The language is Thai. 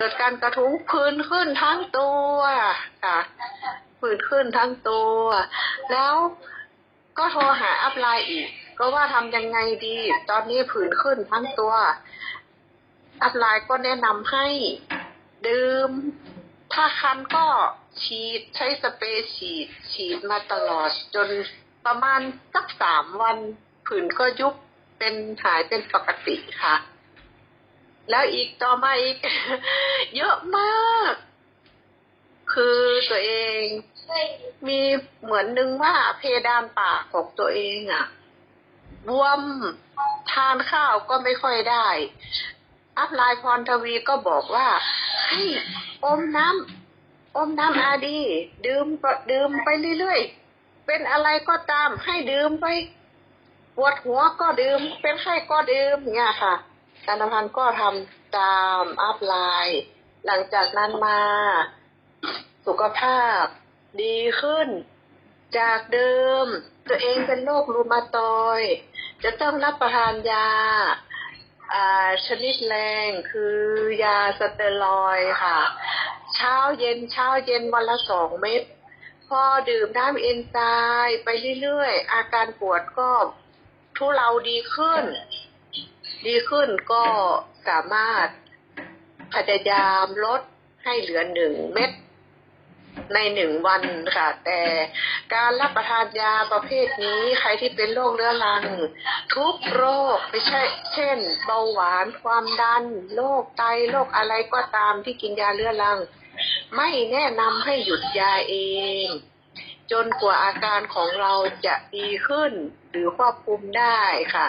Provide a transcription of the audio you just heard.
เกิดการกระทุ้งพื้นขึ้นทั้งตัวค่ะพื้นขึ้นทั้งตัว แล้วก็โทรหาอัพไลน์อีก ก็ว่าทำยังไงดี ตอนนี้ผื่นขึ้นทั้งตัว อัพไลน์ก็แนะนำให้ดื่ม ถ้าคันก็ฉีดใช้สเปรย์ฉีด ฉีดมาตลอด จนประมาณสักสามวันผื่นก็ยุบเป็นหายเป็นปกติค่ะ แล้วอีกต่อมาอีก เยอะมาก คือตัวเอง มีเหมือนนึงว่าเพดานปากของตัวเองอะบวมทานข้าวก็ไม่ค่อยได้ อัพไลน์พรทวีก็บอกว่าให้อมน้ำอมน้ำอาดีดื่มดื่มไปเรื่อยๆ เป็นอะไรก็ตามให้ดื่มไปปวดหัวก็ดื่มเป็นไข้ก็ดื่มเนี่ยค่ะ การพันธ์ก็ทำตามอัพไลน์ หลังจากนั้นมาสุขภาพดีขึ้น จากเดิม ตัวเองเป็นโรครูมาตอยจะต้องรับประทานยาอ่าชนิดแรงคือยาสเตียรอยค่ะ เช้าเย็นเช้าเย็นวันละสองเม็ดพอดื่มน้ำเอนไซม์ไปเรื่อยๆ อาการปวดก็ทุเลาดีขึ้น ดีขึ้นก็สามารถพยายามลดให้เหลือหนึ่งเม็ดในหนึ่งวันค่ะ แต่การรับประทานยาประเภทนี้ใครที่เป็นโรคเรื้อรัง ทุกโรคไม่ใช่ เช่น เบาหวานความดันโรคไตโรคอะไรก็ตามที่กินยาเรื้อรัง ไม่แนะนำให้หยุดยาเอง จนกว่าอาการของเราจะดีขึ้น หรือควบคุมได้ค่ะ